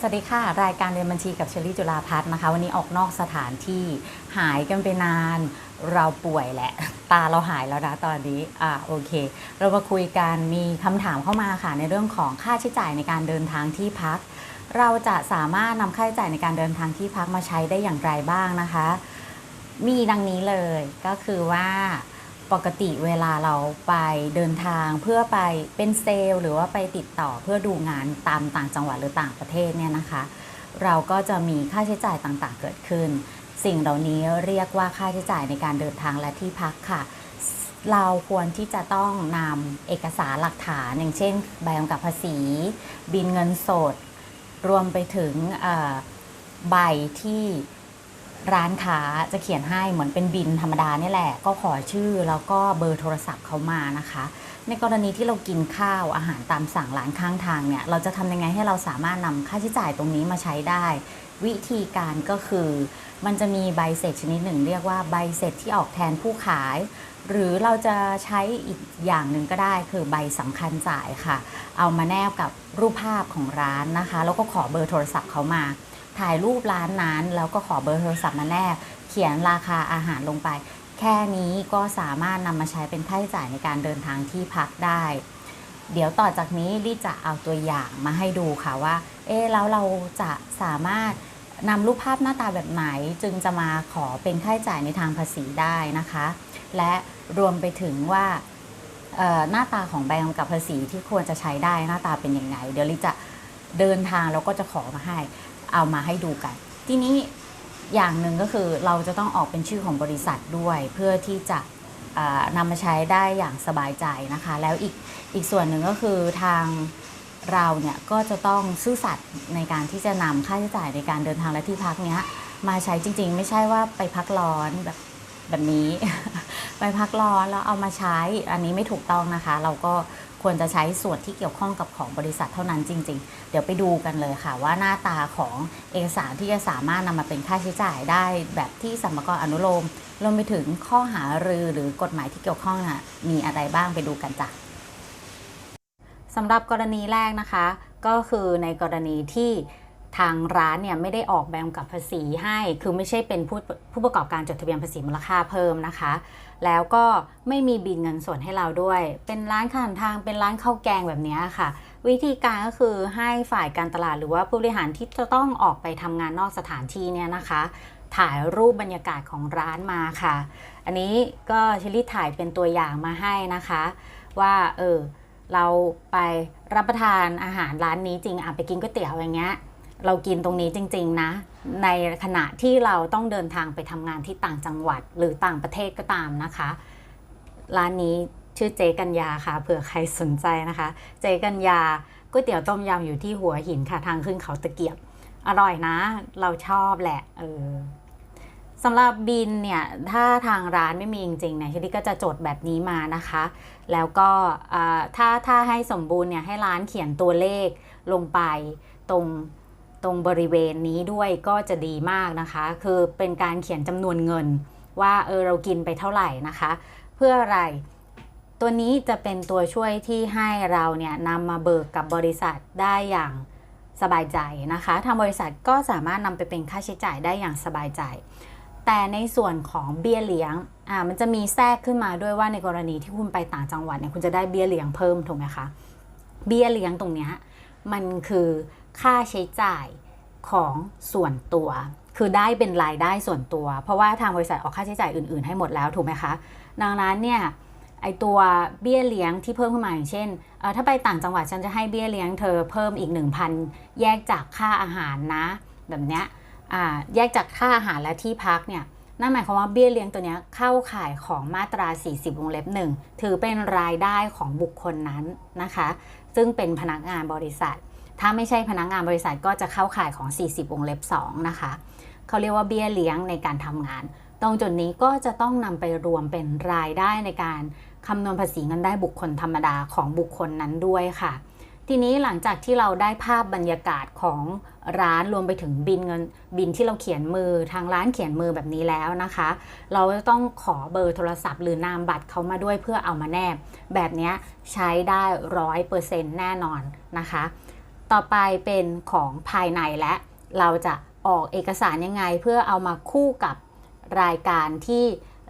สวัสดีค่ะ รายการเรียนบัญชีกับเชอรี่จุฬาพัฒน์นะคะ วันนี้ออกนอกสถานที่หายกันไปนานเราป่วยแหละ ตาเราหายแล้วนะตอนนี้อ่าโอเค เรามาคุยกันมีคำถามเข้ามาค่ะ ในเรื่องของค่าใช้จ่ายในการเดินทางที่พัก เราจะสามารถนำค่าใช้จ่ายในการเดินทางที่พักมาใช้ได้อย่างไรบ้างนะคะ มีดังนี้เลยก็คือว่า ปกติเวลาเราไปเดินทางเพื่อไปเป็นเซลล์หรือว่าไปติดต่อเพื่อดูงานตามต่างจังหวัดหรือต่างประเทศเนี่ยนะคะ เราก็จะมีค่าใช้จ่ายต่างๆ เกิดขึ้น สิ่งเหล่านี้เรียกว่าค่าใช้จ่ายในการเดินทางและที่พักค่ะ เราควรที่จะต้องนำเอกสารหลักฐาน อย่างเช่นใบกำกับภาษี บินเงินสด รวมไปถึงใบที่ ร้านค้าจะเขียนให้เหมือนเป็นบินธรรมดาเนี่ยแหละ ก็ขอชื่อแล้วก็เบอร์โทรศัพท์เขามานะคะ ในกรณีที่เรากินข้าวอาหารตามสั่งร้านข้างทางเนี่ยเราจะทำยังไงให้เราสามารถนำค่าใช้จ่ายตรงนี้มาใช้ได้ วิธีการก็คือ มันจะมีใบเสร็จชนิดหนึ่ง เรียกว่าใบเสร็จที่ออกแทนผู้ขาย หรือเราจะใช้อีกอย่างหนึ่งก็ได้ คือใบสำคัญจ่ายค่ะ เอามาแนบกับรูปภาพของร้านนะคะ แล้วก็ขอเบอร์โทรศัพท์เขามา ถ่ายรูปร้านนั้น แล้วก็ขอเบอร์โทรศัพท์มาแนบเขียนราคาอาหารลงไป แค่นี้ก็สามารถนำมาใช้เป็นค่าใช้จ่ายในการเดินทางที่พักได้ เดี๋ยวต่อจากนี้ลี่จะเอาตัวอย่างมาให้ดูค่ะว่า เอ๊แล้วเราจะสามารถนำรูปภาพหน้าตาแบบไหนจึงจะมาขอเป็นค่าใช้จ่ายในทางภาษีได้นะคะ และรวมไปถึงว่าหน้าตาของใบกำกับภาษีที่ควรจะใช้ได้หน้าตาเป็นยังไง เดี๋ยวลิจะเดินทางแล้วก็จะขอมาให้ เอามาให้ดูกัน ทีนี้อย่างหนึ่งก็คือเราจะต้องออกเป็นชื่อของบริษัทด้วย เพื่อที่จะนำมาใช้ได้อย่างสบายใจนะคะ แล้วอีกอีกส่วนหนึ่งก็คือทางเราเนี่ยก็จะต้องซื่อสัตย์ในการที่จะนำค่าใช้จ่ายในการเดินทางและที่พักเนี้ยมาใช้จริง ๆ ไม่ใช่ว่าไปพักร้อนแบบแบบนี้ ไปพักร้อนแล้วเอามาใช้อันนี้ไม่ถูกต้องนะคะ เราก็ ควรจะใช้ส่วนที่เกี่ยวข้องกับของบริษัทเท่านั้นจริง ๆ เดี๋ยวไปดูกันเลยค่ะ ว่าหน้าตาของเอกสารที่จะสามารถนำมาเป็นค่าใช้จ่ายได้แบบที่สัมภาระอนุโลมรวมไปถึงข้อหารือหรือกฎหมายที่เกี่ยวข้องนะมีอะไรบ้างไปดูกันจ้ะสำหรับกรณีแรกนะคะ ก็คือในกรณีที่ ทางร้านเนี่ยไม่ได้ออกแบบกับภาษีให้ คือไม่ใช่เป็นผู้ผู้ประกอบการจดทะเบียนภาษีมูลค่าเพิ่มนะคะ แล้วก็ไม่มีบินเงินส่วนให้เราด้วย เป็นร้านข้างทาง เป็นร้านข้าวแกงแบบนี้ค่ะ วิธีการก็คือให้ฝ่ายการตลาดหรือว่าผู้บริหารที่จะต้องออกไปทำงานนอกสถานที่เนี่ยนะคะ ถ่ายรูปบรรยากาศของร้านมาค่ะ อันนี้ก็เชลี่ถ่ายเป็นตัวอย่างมาให้นะคะ ว่าเออเราไปรับประทานอาหารร้านนี้จริงอะไปกินก๋วยเตี๋ยวอย่างเงี้ย เรากินตรงนี้จริง ๆ นะ ในขณะที่เราต้องเดินทางไปทำงานที่ต่างจังหวัดหรือต่างประเทศก็ตามนะคะ ร้านนี้ชื่อเจกัญญาค่ะ เผื่อใครสนใจนะคะ เจกัญญาก๋วยเตี๋ยวต้มยำอยู่ที่หัวหินค่ะทางขึ้นเขาตะเกียบ อร่อยนะ เราชอบแหละเออสำหรับบินเนี่ย ถ้าทางร้านไม่มีจริงๆเนี่ยชิลี่ก็จะจดแบบนี้มานะคะ แล้วก็ถ้าถ้าให้สมบูรณ์เนี่ยให้ร้านเขียนตัวเลขลงไปตรง ตรงบริเวณนี้ด้วยก็จะดีมากนะคะ คือเป็นการเขียนจำนวนเงิน ว่าเออเรากินไปเท่าไหร่นะคะ เพื่ออะไร ตัวนี้จะเป็นตัวช่วยที่ให้เราเนี่ยนำมาเบิกกับบริษัทได้อย่างสบายใจนะคะทางบริษัทก็สามารถนำไปเป็นค่าใช้จ่ายได้อย่างสบายใจ แต่ในส่วนของเบี้ยเลี้ยงอ่ามันจะมีแทรกขึ้นมาด้วยว่าในกรณีที่คุณไปต่างจังหวัดเนี่ยคุณจะได้เบี้ยเลี้ยงเพิ่มถูกไหมคะเบี้ยเลี้ยงตรงเนี้ยมันคือ ค่าใช้จ่ายของส่วนตัว คือได้เป็นรายได้ส่วนตัว เพราะว่าทางบริษัทออกค่าใช้จ่ายอื่น ๆ ให้หมดแล้วถูกไหมคะ ดังนั้นเนี่ยไอตัวเบี้ยเลี้ยงที่เพิ่มขึ้นมาอย่างเช่น ถ้าไปต่างจังหวัดฉันจะให้เบี้ยเลี้ยงเธอเพิ่มอีก 1,000 แยกจากค่าอาหารนะ แบบเนี้ยแยกจากค่าอาหารและที่พักเนี่ยนั่นหมายความว่าเบี้ยเลี้ยงตัวเนี้ยเข้าข่ายของมาตรา 40 วงเล็บหนึ่งถือเป็นรายได้ของบุคคลนั้นนะคะ ซึ่งเป็นพนักงานบริษัท ถ้าไม่ใช่พนักงานบริษัทก็จะเข้าข่ายของ 40วงเล็บ2นะคะเขาเรียกว่าเบี้ยเลี้ยงในการทำงาน ตรงจุดนี้ก็จะต้องนำไปรวมเป็นรายได้ในการคำนวณภาษีเงินได้บุคคลธรรมดาของบุคคลนั้นด้วยค่ะ ทีนี้หลังจากที่เราได้ภาพบรรยากาศของร้านรวมไปถึงบินเงินบินที่เราเขียนมือทางร้านเขียนมือแบบนี้แล้วนะคะ เราจะต้องขอเบอร์โทรศัพท์ หรือนามบัตรเขามาด้วยเพื่อเอามาแนบ แบบนี้ใช้ได้ร้อยเปอร์เซ็นต์แน่นอนนะคะ ต่อไปเป็นของภายในและ เราจะออกเอกสารยังไง เพื่อเอามาคู่กับรายการที่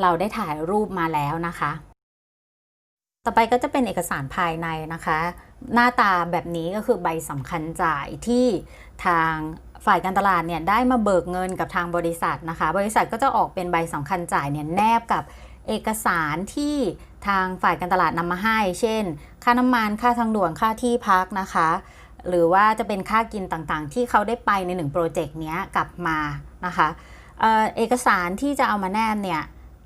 เราได้ถ่ายรูปมาแล้วนะคะ ต่อไปก็จะเป็นเอกสารภายในนะคะ หน้าตาแบบนี้ก็คือใบสำคัญจ่ายที่ทางฝ่ายการตลาดเนี่ยได้มาเบิกเงินกับทางบริษัทนะคะ บริษัทก็จะออกเป็นใบสำคัญจ่ายเนี่ยแนบกับเอกสารที่ทางฝ่ายการตลาดนำมาให้ เช่น ค่าน้ำมัน ค่าทางด่วน ค่าที่พักนะคะ หรือว่าจะเป็นค่ากินต่างๆ ที่เขาได้ไปในหนึ่งโปรเจกต์นี้กลับมานะคะเออเอกสารที่จะเอามาแนบเนี่ย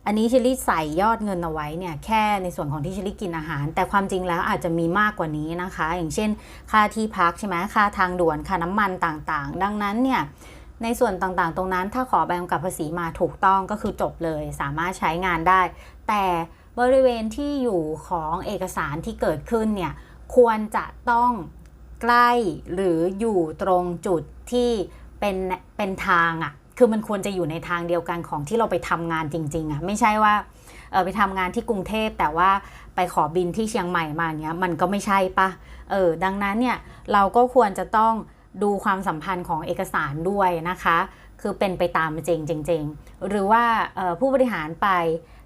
อันนี้ชิลลี่ใส่ยอดเงินเอาไว้เนี่ยแค่ในส่วนของที่ชิลลี่กินอาหาร แต่ความจริงแล้วอาจจะมีมากกว่านี้นะคะ อย่างเช่น ค่าที่พักใช่ไหมค่าทางด่วนค่าน้ำมันต่างๆ ดังนั้นเนี่ยในส่วนต่างๆ ตรงนั้นถ้าขอใบกำกับภาษีมาถูกต้องก็คือจบเลยสามารถใช้งานได้ แต่บริเวณที่อยู่ของเอกสารที่เกิดขึ้นเนี่ยควรจะต้อง ใกล้หรืออยู่ตรงจุดที่เป็นเป็นทางอะ่ะคือมันควรจะอยู่ในทางเดียวกันของที่เราไปทำงานจริงๆอะ่ะไม่ใช่ว่าเออไปทำงานที่กรุงเทพแต่ว่าไปขอบินที่เชียงใหม่มาเนี้ยมันก็ไม่ใช่ปะเออดังนั้นเนี่ยเราก็ควรจะต้องดูความสัมพันธ์ของเอกสารด้วยนะคะ คือเป็นไปตามจริงจริงๆหรือว่าผู้บริหารไป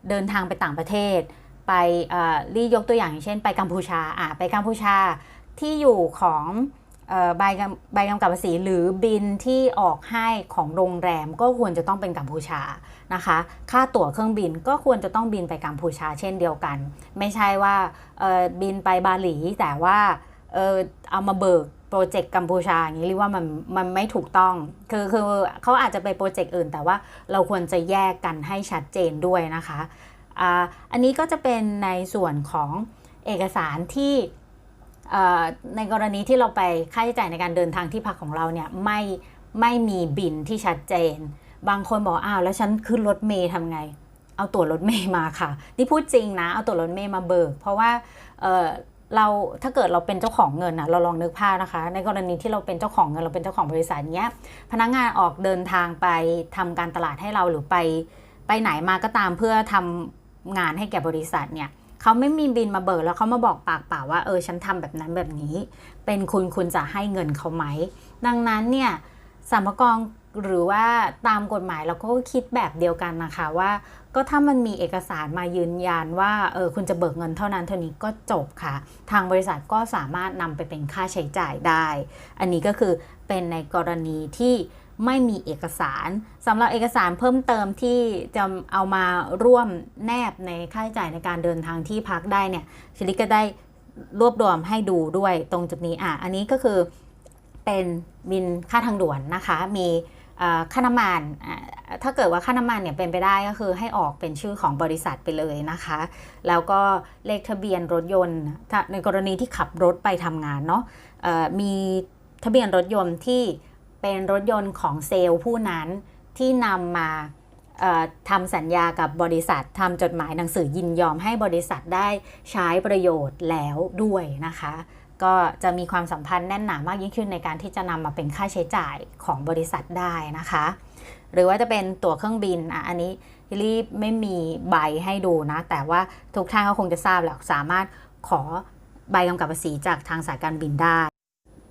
เดินทางไปต่างประเทศ ไปรียกตัวอย่างอย่างเช่น ไปกัมพูชาอะไปกัมพูชา ที่อยู่ของใบใบกำกับภาษีหรือบินที่ออกให้ของโรงแรมก็ควรจะต้องเป็นกัมพูชานะคะ ค่าตั๋วเครื่องบินก็ควรจะต้องบินไปกัมพูชาเช่นเดียวกัน ไม่ใช่ว่าบินไปบาหลี แต่ว่าเอามาเบิกโปรเจกต์กัมพูชาอย่างนี้เรียกว่ามันมันไม่ถูกต้องคือคือเขาอาจจะไปโปรเจกต์อื่น แต่ว่าเราควรจะแยกกันให้ชัดเจนด้วยนะคะออันนี้ก็จะเป็นในส่วนของเอกสารที่ ในกรณีที่เราไปค่าใช้จ่ายในการเดินทางที่พักของเราเนี่ยไม่ไม่มีบินที่ชัดเจน บางคนบอกอ้าวแล้วฉันขึ้นรถเมย์ทำไง เอาตั๋วรถเมย์มาค่ะ นี่พูดจริงนะ เอาตั๋วรถเมย์มาเบิก เพราะว่าเเราถ้าเกิดเราเป็นเจ้าของเงินนะเราลองนึกภาพนะคะ ในกรณีที่เราเป็นเจ้าของเงินเราเป็นเจ้าของบริษัทเนี้ยพนักงานออกเดินทางไปทำการตลาดให้เราหรือไป ไปไหนมาก็ตามเพื่อทำงานให้แก่บริษัทเนี่ย เขาไม่มีบินมาเบิกแล้วเขามาบอกปากเปล่าว่าเออฉันทำแบบนั้นแบบนี้ เป็นคุณคุณจะให้เงินเขาไหม ดังนั้นเนี่ยสรรพากรหรือว่าตามกฎหมายเราก็คิดแบบเดียวกันนะคะว่า ก็ถ้ามันมีเอกสารมายืนยันว่าเออคุณจะเบิกเงินเท่านั้นเท่านี้ก็จบค่ะ ทางบริษัทก็สามารถนำไปเป็นค่าใช้จ่ายได้ อันนี้ก็คือเป็นในกรณีที่ ไม่มีเอกสารสำหรับเอกสารเพิ่มเติมที่จะเอามาร่วมแนบในค่าใช้จ่ายในการเดินทางที่พักได้เนี่ยชิลิก็ได้รวบรวมให้ดูด้วยตรงจุดนี้อะอันนี้ก็คือเป็นบินค่าทางด่วนนะคะ มีค่าน้ำมันถ้าเกิดว่าค่าน้ำมันเนี่ยเป็นไปได้ก็คือให้ออกเป็นชื่อของบริษัทไปเลยนะคะ แล้วก็เลขทะเบียนรถยนต์ในกรณีที่ขับรถไปทำงานเนาะมีทะเบียนรถยนต์ที่ เป็นรถยนต์ของเซลล์ผู้นั้นที่นำมาทำสัญญากับบริษัททำจดหมายหนังสือยินยอมให้บริษัทได้ใช้ประโยชน์แล้วด้วยนะคะ ก็จะมีความสัมพันธ์แน่นหนามากยิ่งขึ้นในการที่จะนำมาเป็นค่าใช้จ่ายของบริษัทได้นะคะ หรือว่าจะเป็นตั๋วเครื่องบินอะอันนี้ฮิลลี่ไม่มีใบให้ดูนะ แต่ว่าทุกท่านก็คงจะทราบแหละสามารถขอใบกำกับภาษีจากทางสายการบินได้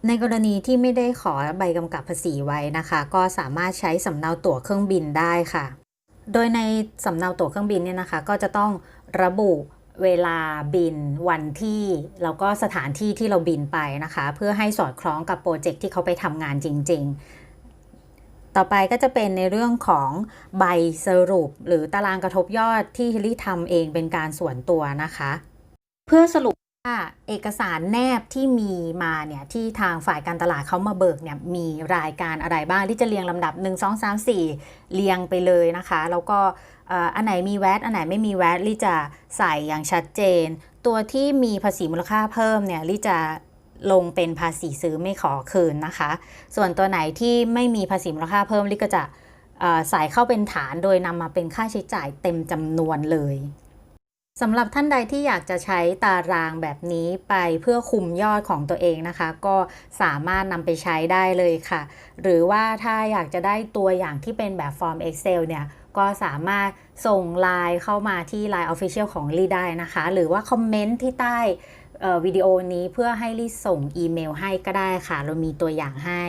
ในกรณีที่ไม่ได้ขอใบกำกับภาษีไว้นะคะ ก็สามารถใช้สำเนาตั๋วเครื่องบินได้ค่ะ โดยในสำเนาตั๋วเครื่องบินเนี่ยนะคะ ก็จะต้องระบุเวลาบินวันที่แล้วก็สถานที่ที่เราบินไปนะคะ เพื่อให้สอดคล้องกับโปรเจกต์ที่เขาไปทำงานจริง ๆ ต่อไปก็จะเป็นในเรื่องของใบสรุป หรือตารางกระทบยอดที่ฮิลลี่ทำเองเป็นการส่วนตัวนะคะ เพื่อสรุป เอกสารแนบที่มีมาเนี่ยที่ทางฝ่ายการตลาดเขามาเบิกเนี่ยมีรายการอะไรบ้างที่จะเรียงลำดับ 1 2 3 4 เรียงไปเลยนะคะ แล้วก็อันไหนมีแวตอันไหนไม่มีแวตลี่จะใส่อย่างชัดเจน ตัวที่มีภาษีมูลค่าเพิ่มเนี่ยลี่จะลงเป็นภาษีซื้อไม่ขอคืนนะคะ ส่วนตัวไหนที่ไม่มีภาษีมูลค่าเพิ่มลี่ก็จะใส่เข้าเป็นฐานโดยนำมาเป็นค่าใช้จ่ายเต็มจำนวนเลย สำหรับท่านใดที่อยากจะใช้ตารางแบบนี้ไปเพื่อคุมยอดของตัวเองนะคะ ก็สามารถนำไปใช้ได้เลยค่ะ หรือว่าถ้าอยากจะได้ตัวอย่างที่เป็นแบบฟอร์ม Excel เนี่ยก็สามารถส่งไลน์เข้ามาที่ Line Official ของลี่ได้นะคะ หรือว่าคอมเมนต์ที่ใต้วิดีโอนี้เพื่อให้ลิส่งอีเมลให้ก็ได้ค่ะ เรามีตัวอย่างให้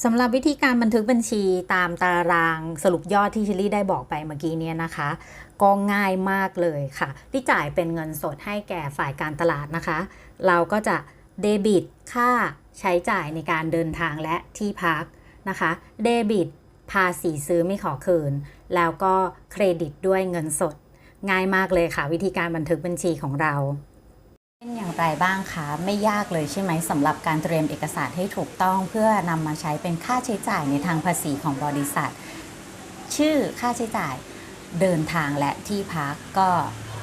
สำหรับวิธีการบันทึกบัญชีตามตารางสรุปยอดที่ชิลลี่ได้บอกไปเมื่อกี้เนี่ยนะคะ ก็ง่ายมากเลยค่ะ ที่จ่ายเป็นเงินสดให้แก่ฝ่ายการตลาดนะคะ เราก็จะเดบิตค่าใช้จ่ายในการเดินทางและที่พักนะคะ เดบิตภาษีซื้อไม่ขอคืน แล้วก็เครดิตด้วยเงินสด ง่ายมากเลยค่ะ วิธีการบันทึกบัญชีของเรา เป็นอย่างไรบ้างคะไม่ยากเลยใช่ไหมสำหรับการเตรียมเอกสารให้ถูกต้อง เพื่อนำมาใช้เป็นค่าใช้จ่ายในทางภาษีของบริษัท ชื่อค่าใช้จ่ายเดินทางและที่พักก็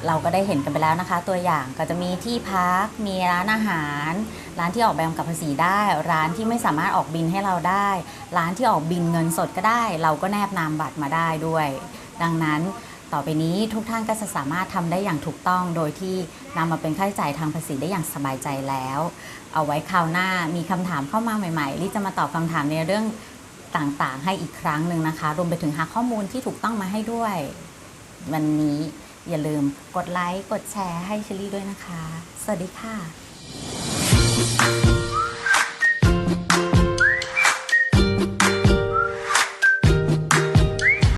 เราก็ได้เห็นกันไปแล้วนะคะ ตัวอย่างก็จะมีที่พัก มีร้านอาหาร ร้านที่ออกใบกำกับภาษีได้ ร้านที่ไม่สามารถออกบินให้เราได้ ร้านที่ออกบินเงินสดก็ได้ เราก็แนบนามบัตรมาได้ด้วย ดังนั้น ต่อไปนี้ทุกท่านก็จะสามารถทำได้อย่างถูกต้องโดยที่นำมาเป็นค่าใช้จ่ายทางภาษีได้อย่างสบายใจแล้ว เอาไว้คราวหน้ามีคำถามเข้ามาใหม่ๆลิจะมาตอบคำถามในเรื่องต่างๆ ให้อีกครั้งหนึ่งนะคะ รวมไปถึงหาข้อมูลที่ถูกต้องมาให้ด้วย วันนี้อย่าลืมกดไลค์กดแชร์ให้เชลี่ด้วยนะคะ สวัสดีค่ะ